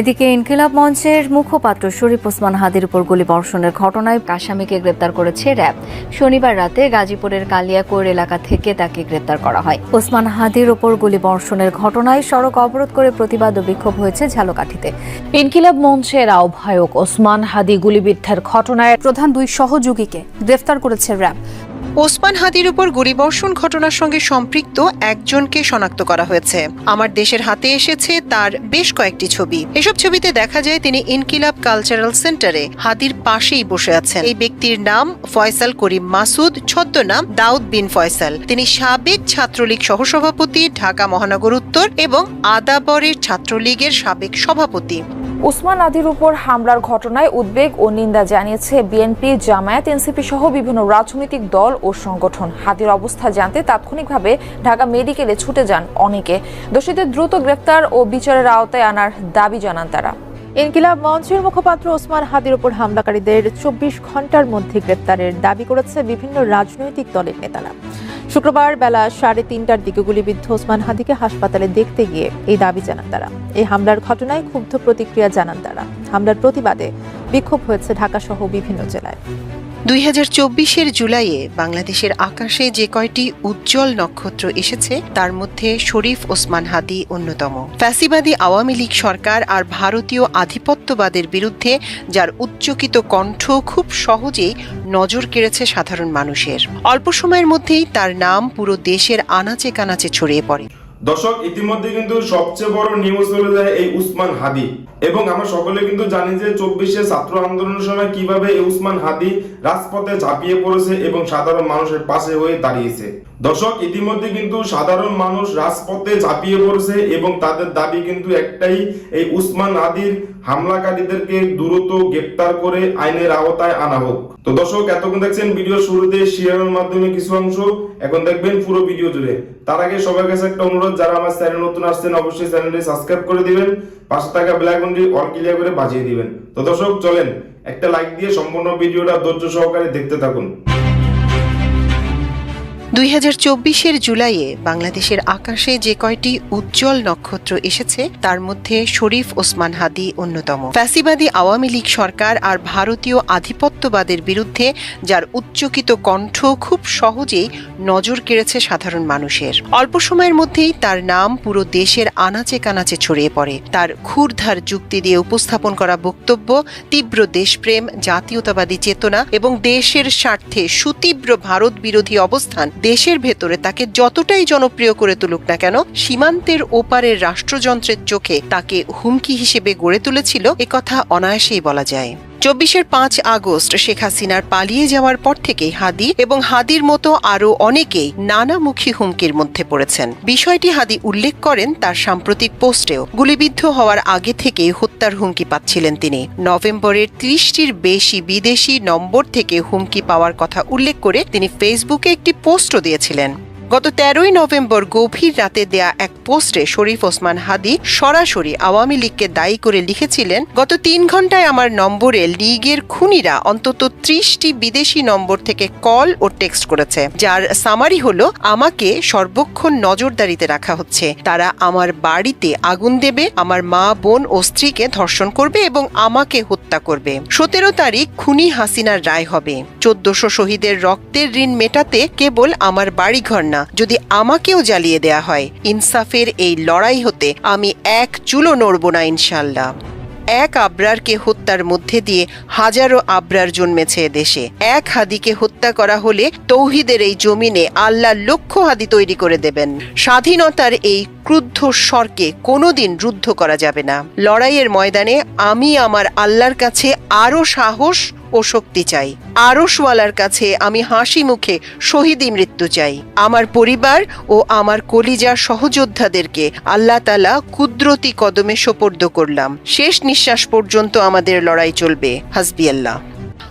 এদিকে ইনকিলাব মঞ্চের মুখপাত্র শরীফ ওসমান হাদির উপর গুলি বর্ষণের ঘটনায় আসামিকে গ্রেপ্তার করেছে র্যাব। শনিবার রাতে গাজীপুরের কালিয়াকৈর এলাকা থেকে তাকে গ্রেপ্তার করা হয়। ওসমান হাদির উপর গুলি বর্ষণের ঘটনায় সড়ক অবরোধ করে প্রতিবাদ ও বিক্ষোভ হয়েছে ঝালকাঠিতে। ইনকিলাব মঞ্চের আহ্বায়ক ওসমান হাদি গুলিবিদ্ধের ঘটনায় প্রধান দুই সহযোগীকে গ্রেফতার করেছে র্যাব। ওসমান হাদির উপর গুলিবর্ষণ ঘটনার সঙ্গে সম্পৃক্ত একজনকে শনাক্ত করা হয়েছে। আমার দেশের হাতে এসেছে তার বেশ কয়েকটি ছবি। এসব ছবিতে দেখা যায় তিনি ইনকিলাব কালচারাল সেন্টারে হাদির পাশেই বসে আছেন। এই ব্যক্তির নাম ফয়সাল করিম মাসুদ, ছদ্মনাম দাউদ বিন ফয়সাল। তিনি সাবেক ছাত্রলীগ সহসভাপতি, ঢাকা মহানগর উত্তর এবং আদাবরের ছাত্রলীগের সাবেক সভাপতি। ওসমান আদির উপর হামলার ঘটনায় উদ্বেগ ও নিন্দা জানিয়েছে বিএনপি, জামায়াত, এনসিপি সহ বিভিন্ন রাজনৈতিক দল ও সংগঠন। হাদির অবস্থা জানতে তাৎক্ষণিকভাবে ঢাকা মেডিকেলে ছুটে যান অনেকে। দোষীদের দ্রুত গ্রেফতার ও বিচারের আওতায় আনার দাবি জানান তারা। ইনকিলাব মঞ্চের মুখপাত্র ওসমান হাদির ওপর হামলাকারীদের চব্বিশ ঘণ্টার মধ্যে গ্রেপ্তারের দাবি করেছে বিভিন্ন রাজনৈতিক দলের নেতারা। শুক্রবার বেলা সাড়ে তিনটার দিকে গুলিবিদ্ধ ওসমান হাদিকে হাসপাতালে দেখতে গিয়ে এই দাবি জানান তারা। এই হামলার ঘটনায় ক্ষুব্ধ প্রতিক্রিয়া জানান তারা। হামলার প্রতিবাদে বিক্ষোভ হয়েছে ঢাকা সহ বিভিন্ন জেলায়। দুই হাজার চব্বিশের জুলাইয়ে বাংলাদেশের আকাশে যে কয়টি উজ্জ্বল নক্ষত্র এসেছে, তার মধ্যে শরীফ ওসমান হাদি অন্যতম। ফ্যাসিবাদী আওয়ামী লীগ সরকার আর ভারতীয় আধিপত্যবাদের বিরুদ্ধে, যার উচ্চকিত কণ্ঠ খুব সহজেই নজর কেড়েছে সাধারণ মানুষের। অল্প সময়ের মধ্যেই তার নাম পুরো দেশের আনাচে কানাচে ছড়িয়ে পড়ে। দর্শক, ইতিমধ্যে কিন্তু সবচেয়ে বড় নিউজ চলে যায় এই উসমান হাদি। এবং আমরা সকলে কিন্তু জানি যে চব্বিশে ছাত্র আন্দোলনের সময় কীভাবে এই উসমান হাদি রাজপথে ঝাঁপিয়ে পড়েছে এবং সাধারণ মানুষের পাশে হয়ে দাঁড়িয়েছে। দর্শক, ইতিমধ্যে কিন্তু সাধারণ মানুষ রাজপথে ঝাঁপিয়ে পড়েছে এবং তাদের দাবি কিন্তু একটাই, এই উসমান আদির হামলাকারীদেরকে দ্রুত গ্রেপ্তার করে আইনের আওতায় আনা হোক। তো দর্শক, এতক্ষণ দেখছেন ভিডিও শুরুতে শেয়ারের মাধ্যমে কিছু অংশ। এখন দেখবেন পুরো ভিডিও জুড়ে। তার আগে সবার কাছে একটা অনুরোধ, যারা আমার চ্যানেল নতুন আসছেন, অবশ্যই চ্যানেলটি সাবস্ক্রাইব করে দিবেন, পাশে থাকা বেল আইকনটি অল ক্লিয়ার করে বাজিয়ে দিবেন। তো দর্শক, চলেন, একটা লাইক দিয়ে সম্পূর্ণ ভিডিওটা ধৈর্য সহকারে দেখতে থাকুন। দুই হাজার চব্বিশের জুলাইয়ে বাংলাদেশের আকাশে যে কয়টি উজ্জ্বল নক্ষত্র এসেছে, তার মধ্যে শরীফ ওসমান হাদি অন্যতম। ফ্যাসিবাদী আওয়ামী লীগ সরকার আর ভারতীয় আধিপত্যবাদের বিরুদ্ধে, যার উচ্চকিত কণ্ঠ খুব সহজেই নজর কেড়েছে সাধারণ মানুষের। অল্প সময়ের মধ্যেই তার নাম পুরো দেশের আনাচে কানাচে ছড়িয়ে পড়ে। তার ক্ষুরধার যুক্তি দিয়ে উপস্থাপন করা বক্তব্য তীব্র দেশপ্রেম, জাতীয়তাবাদী চেতনা এবং দেশের স্বার্থে সুতীব্র ভারত বিরোধী অবস্থান দেশের ভেতরে তাকে যতটাই জনপ্রিয় করে তুলুক না কেন, সীমান্তের ওপারের রাষ্ট্রযন্ত্রের চোখে তাকে হুমকি হিসেবে গড়ে তুলেছিল একথা অনায়াসেই বলা যায়। চব্বিশের পাঁচ আগস্ট শেখ হাসিনার পালিয়ে যাওয়ার পর থেকেই হাদি এবং হাদির মতো আরও অনেকেই নানামুখী হুমকির মধ্যে পড়েছেন। বিষয়টি হাদি উল্লেখ করেন তার সাম্প্রতিক পোস্টেও। গুলিবিদ্ধ হওয়ার আগে থেকেই হত্যার হুমকি পাচ্ছিলেন তিনি। নভেম্বরের ত্রিশটির বেশি বিদেশি নম্বর থেকে হুমকি পাওয়ার কথা উল্লেখ করে তিনি ফেসবুকে একটি পোস্টও দিয়েছিলেন। গত তেরোই নভেম্বর গভীর রাতে দেয়া এক পোস্টে শরীফ ওসমান হাদি সরাসরি আওয়ামী লীগকে দায়ী করে লিখেছিলেন, গত তিন ঘন্টায় আমার নম্বরে লীগের খুনিরা অন্তত ত্রিশটি বিদেশি নম্বর থেকে কল ও টেক্সট করেছে, যার সামারি হলো, আমাকে সর্বক্ষণ নজরদারিতে রাখা হচ্ছে। তারা আমার বাড়িতে আগুন দেবে, আমার মা, বোন ও স্ত্রীকে ধর্ষণ করবে এবং আমাকে হত্যা করবে। সতেরো তারিখ খুনি হাসিনার রায় হবে। চোদ্দশো শহীদের রক্তের ঋণ মেটাতে কেবল আমার বাড়িঘর না, যদি আমাকেও জ্বালিয়ে দেয়া হয়, ইনসাফের এই লড়াই হতে আমি এক চুলো নড়ব না ইনশাল্লাহ এক আব্রারকে হত্যার মধ্যে দিয়ে হাজারো আব্রার জন্মেছে দেশে। এক হাদিকে হত্যা করা হলে তৌহিদের এই জমিনে আল্লাহ লক্ষ হাদি তৈরি করে দেবেন। স্বাধীনতার এই ক্রুদ্ধ স্বরকে কোনোদিন রুদ্ধ করা যাবে না। লড়াইয়ের ময়দানে আমি আমার আল্লাহর কাছে আরও সাহস ও শক্তি চাই। আরশওয়ালার কাছে আমি হাসি মুখে শহীদি মৃত্যু চাই। আমার পরিবার ও আমার কলিজা সহযোদ্ধাদেরকে আল্লাহ তালা কুদরতি কদমে সোপর্দ করলাম। শেষ নিঃশ্বাস পর্যন্ত আমাদের লড়াই চলবে। হাসবি আল্লাহ।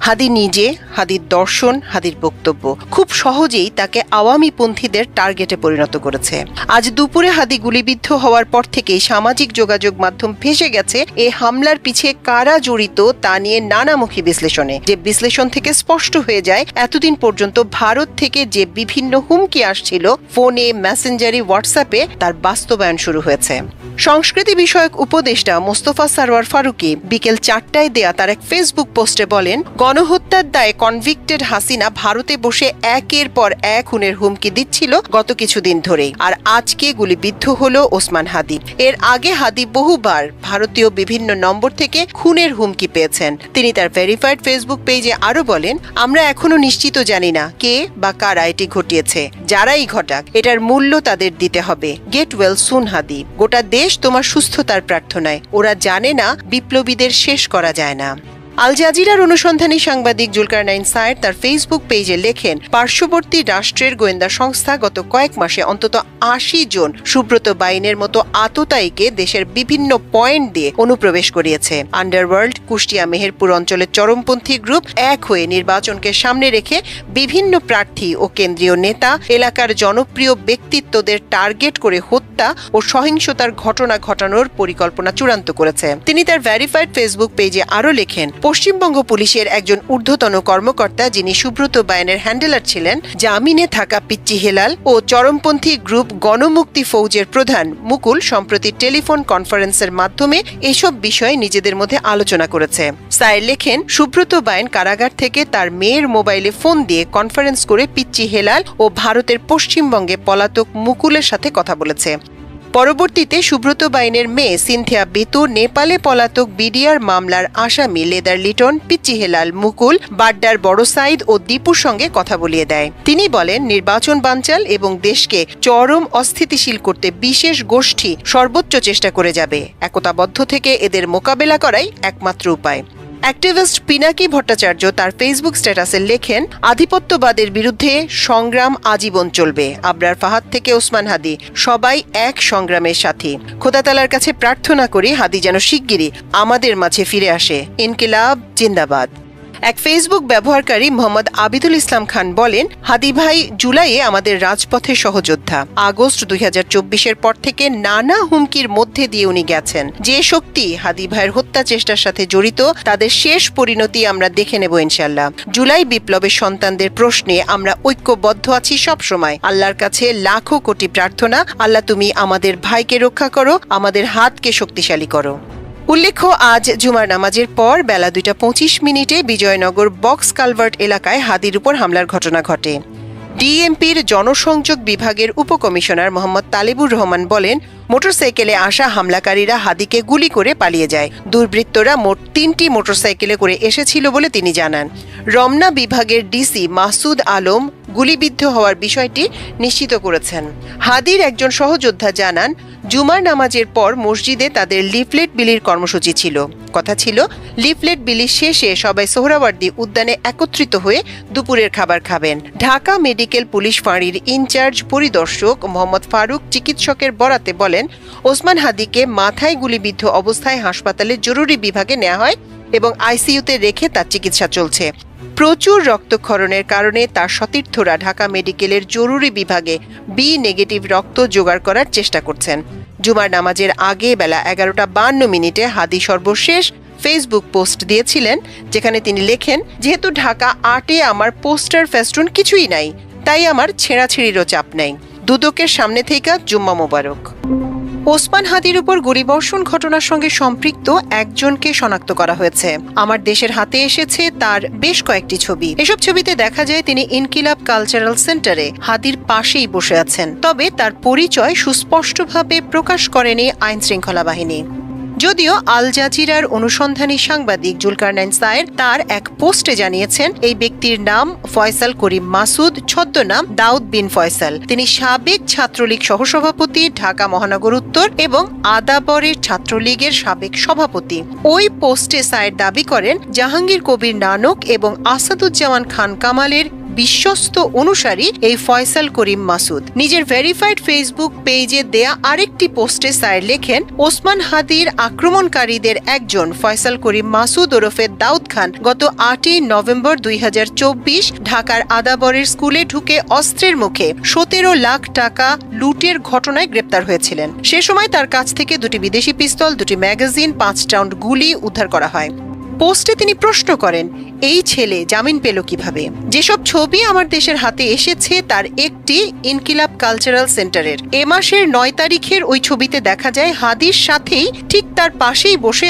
হাদি নিজে, হাদির দর্শন, হাদির বক্তব্য। খুব সহজেই তাকে আওয়ামী পন্থীদের টার্গেটে পরিণত করেছে। আজ দুপুরে হাদি গুলিবিদ্ধ হওয়ার পর থেকেই সামাজিক যোগাযোগ মাধ্যম ভেসে গেছে এই হামলার পিছে কারা জড়িত তা নিয়ে নানামুখী বিশ্লেষণে। যে বিশ্লেষণ থেকে স্পষ্ট হয়ে যায়, এতদিন পর্যন্ত ভারত থেকে যে বিভিন্ন হুমকি আসছিল, ফোনে, মেসেঞ্জারি, হোয়াটসঅ্যাপে তার বাস্তবায়ন শুরু হয়েছে। সংস্কৃতি বিষয়ক উপদেষ্টা মোস্তফা সারওয়ার ফারুকি বিকেল চারটায় দেয়া তার এক ফেসবুক পোস্টে বলেন গণহত্যার দায়ে কনভিক্টেড হাসিনা ভারতে বসে একের পর এক খুনের হুমকি দিচ্ছিল গত কিছুদিন ধরেই। আর আজকে গুলিবিদ্ধ হল ওসমান হাদি। এর আগে হাদি বহুবার ভারতীয় বিভিন্ন নম্বর থেকে খুনের হুমকি পেয়েছেন। তিনি তার ভেরিফাইড ফেসবুক পেজে আরও বলেন, আমরা এখনও নিশ্চিত জানি না কে বা কারা এটি ঘটিয়েছে, যারাই ঘটাক, এটার মূল্য তাদের দিতে হবে। Get well soon Hadi. গোটা দেশ তোমার সুস্থতার প্রার্থনায়। ওরা জানে না বিপ্লবীদের শেষ করা যায় না। আল জাজিরার অনুসন্ধানী সাংবাদিক জুলকারনাইন সায়ের তার ফেসবুক পেজে লেখেন, পার্শ্ববর্তী রাষ্ট্রের গোয়েন্দা সংস্থা গত কয়েক মাসে অন্তত আশি জন সুব্রত বাইনের মতো আততায়ীকে দেশের বিভিন্ন পয়েন্ট দিয়ে অনুপ্রবেশ করিয়েছে। আন্ডারওয়ার্ল্ড কুষ্টিয়া মেহেরপুর অঞ্চলের চরমপন্থী গ্রুপ এক হয়ে নির্বাচনকে সামনে রেখে বিভিন্ন প্রার্থী ও কেন্দ্রীয় নেতা, এলাকার জনপ্রিয় ব্যক্তিত্বদের টার্গেট করে হত্যা ও সহিংসতার ঘটনা ঘটানোর পরিকল্পনা চূড়ান্ত করেছে। তিনি তার ভ্যারিফাইড ফেসবুক পেজে আরও লেখেন পশ্চিমবঙ্গ পুলিশের একজন ঊর্ধ্বতন কর্মকর্তা যিনি সুব্রত বায়নের হ্যান্ডেলার ছিলেন, জামিনে থাকা পিচ্চি হেলাল ও চরমপন্থী গ্রুপ গণমুক্তি ফৌজের প্রধান মুকুল সম্প্রতি টেলিফোন কনফারেন্সের মাধ্যমে এসব বিষয়ে নিজেদের মধ্যে আলোচনা করেছে। সায়ের লেখেন, সুব্রত বায়ন কারাগার থেকে তার মেয়ের মোবাইলে ফোন দিয়ে কনফারেন্স করে পিচ্চি হেলাল ও ভারতের পশ্চিমবঙ্গে পলাতক মুকুলের সাথে কথা বলেছে। পরবর্তীতে সুব্রত বাইনের মেয়ে সিনথিয়া বেতু নেপালে পলাতক বিডিআর মামলার আসামি লেদার লিটন পিচ্চি হেলাল মুকুল, বাড্ডার বড় সাইদ ও দীপুর সঙ্গে কথা বলিয়ে দেয়। তিনি বলেন, নির্বাচন বানচাল এবং দেশকে চরম অস্থিতিশীল করতে বিশেষ গোষ্ঠী সর্বোচ্চ চেষ্টা করে যাবে। একতাবদ্ধ থেকে এদের মোকাবেলা করাই একমাত্র উপায়। অ্যাক্টিভিস্ট পিনাকি ভট্টাচার্য তার ফেসবুক স্ট্যাটাসে লেখেন, আধিপত্যবাদের বিরুদ্ধে সংগ্রাম আজীবন চলবে। আবরার ফাহাদ থেকে ওসমান হাদি, সবাই এক সংগ্রামের সাথী। খোদাতালার কাছে প্রার্থনা করি হাদি যেন শিগগিরই আমাদের মাঝে ফিরে আসে। ইনকিলাব, জিন্দাবাদ। এক ফেসবুক ব্যবহারকারী মোহাম্মদ আবিদুল ইসলাম খান বলেন, হাদি ভাই জুলাইয়ে আমাদের রাজপথে সহযোদ্ধা। আগস্ট দুই হাজার চব্বিশের পর থেকে নানা হুমকির মধ্যে দিয়ে উনি গেছেন। যে শক্তি হাদি ভাইয়ের হত্যা চেষ্টার সাথে জড়িত, তাদের শেষ পরিণতি আমরা দেখে নেব ইনশাল্লাহ জুলাই বিপ্লবের সন্তানদের প্রশ্নে আমরা ঐক্যবদ্ধ আছি সব সময়। আল্লাহর কাছে লাখো কোটি প্রার্থনা, আল্লাহ তুমি আমাদের ভাইকে রক্ষা করো, আমাদের হাতকে শক্তিশালী করো। উল্লেখ্য, আজ জুমার নামাজের পর বেলা দুইটা পঁচিশ মিনিটে বিজয়নগর বক্স কালভার্ট এলাকায় হাদির উপর হামলার ঘটনা ঘটে। ডিএমপির জনসংযোগ বিভাগের উপকমিশনার মোহাম্মদ তালিবুর রহমান বলেন, মোটরসাইকেলে আসা হামলাকারীরা হাদিকে গুলি করে পালিয়ে যায়। দুর্বৃত্তরা মোট তিনটি মোটরসাইকেলে করে এসেছিল বলে তিনি জানান। রমনা বিভাগের ডিসি মাসুদ আলম গুলিবিদ্ধ হওয়ার বিষয়টি নিশ্চিত করেছেন। হাদির একজন সহযোদ্ধা জানান জুমার নামাজের পর মসজিদে তাদের লিফলেট বিলির কর্মসূচি ছিল। কথা ছিল, লিফলেট বিলি শেষে সবাই সোহরাওয়ার্দী উদ্যানে একত্রিত হয়ে দুপুরের খাবার খাবেন। ঢাকা মেডিকেল পুলিশ ফাঁড়ির ইনচার্জ পরিদর্শক মোহাম্মদ ফারুক চিকিৎসকের বরাতে বলেন, ওসমান হাদিকে মাথায় গুলিবিদ্ধ অবস্থায় হাসপাতালে জরুরি বিভাগে নেওয়া হয় এবং আইসিইউতে রেখে তার চিকিৎসা চলছে। প্রচুর রক্তক্ষরণের কারণে তার সতীর্থরা ঢাকা মেডিকেলের জরুরি বিভাগে বি নেগেটিভ রক্ত জোগাড় করার চেষ্টা করছেন। জুমার নামাজের আগে বেলা এগারোটা বান্ন মিনিটে হাদি সর্বশেষ ফেসবুক পোস্ট দিয়েছিলেন, যেখানে তিনি লেখেন, যেহেতু ঢাকা আটে আমার পোস্টার ফেস্টুন কিছুই নাই, তাই আমার ছেঁড়াছিড়িরও চাপ নাই। দুদকের সামনে থেকে জুম্মা মোবারক। ওসমান হাদির উপর গুলিবর্ষণ ঘটনার সঙ্গে সম্পৃক্ত একজনকে শনাক্ত করা হয়েছে। আমার দেশের হাতে এসেছে তার বেশ কয়েকটি ছবি। এসব ছবিতে দেখা যায়, তিনি ইনকিলাব কালচারাল সেন্টারে হাদির পাশেই বসে আছেন। তবে তার পরিচয় সুস্পষ্টভাবে প্রকাশ করেনি আইন শৃঙ্খলা বাহিনী। যদিও আল জাজিরার অনুসন্ধানী সাংবাদিক জুলকারনাইন সায়ের তার এক পোস্টে জানিয়েছেন, এই ব্যক্তির নাম ফয়সাল করিম মাসুদ, ছদ্মনাম দাউদ বিন ফয়সাল। তিনি সাবেক ছাত্রলীগ সহসভাপতি, ঢাকা মহানগর উত্তর এবং আদাবরের ছাত্রলীগের সাবেক সভাপতি। ওই পোস্টে সায়ের দাবি করেন, জাহাঙ্গীর কবির নানক এবং আসাদুজ্জামান খান কামালের বিশ্বস্ত অনুসারী এই ফয়সাল করিম মাসুদ। নিজের ভেরিফাইড ফেসবুক পেজে দেয়া আরেকটি পোস্টে স্যার লেখেন, ওসমান হাদির আক্রমণকারীদের একজন ফয়সাল করিম মাসুদ ওরফে দাউদ খান গত আটই নভেম্বর দুই হাজার চব্বিশ ঢাকার আদাবরের স্কুলে ঢুকে অস্ত্রের মুখে সতেরো লাখ টাকা লুটের ঘটনায় গ্রেপ্তার হয়েছিলেন। সে সময় তার কাছ থেকে দুটি বিদেশি পিস্তল, দুটি ম্যাগাজিন, পাঁচ রাউন্ড গুলি উদ্ধার করা হয়। পোস্টে তিনি প্রশ্ন করেন, এই ছেলে জামিন পেল কীভাবে? যেসব ছবি আমার দেশের হাতে এসেছে তার একটি ইনকিলাব কালচারাল সেন্টারের। এ মাসের নয় তারিখের ওই ছবিতে দেখা যায় হাদির সাথেই ঠিক তার পাশেই বসে